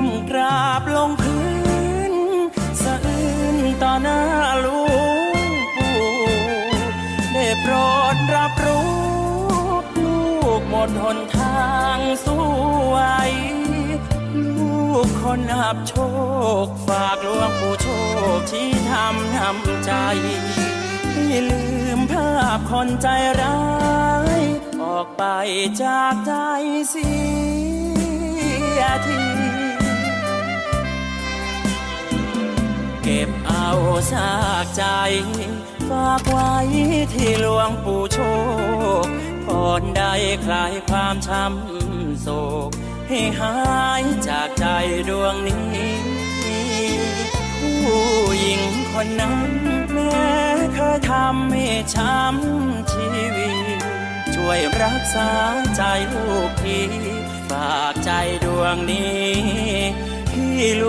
ก้มกราบลงพื้นสะอื้นต่อหน้าลูกปู่ได้โปรดรับรู้ลูกหมดหนทางสู้ไหวลูกคนอับโชค ฝากหลวงปู่โชคที่ทำนำใจให้ลืมภาพคนใจร้าย ออกไปจากใจเสียที ก็บเอาซากใจ ฝากไว้ที่หลวงปู่โชคพรได้คลายความช้ำโศก ให้หายจากใจดวงนี้ ผู้หญิงคนนั้นแม้เคยทำให้ช้ำชีวิต ช่วยรักษาใจลูกทีฝากใจดวงนี้ที่หล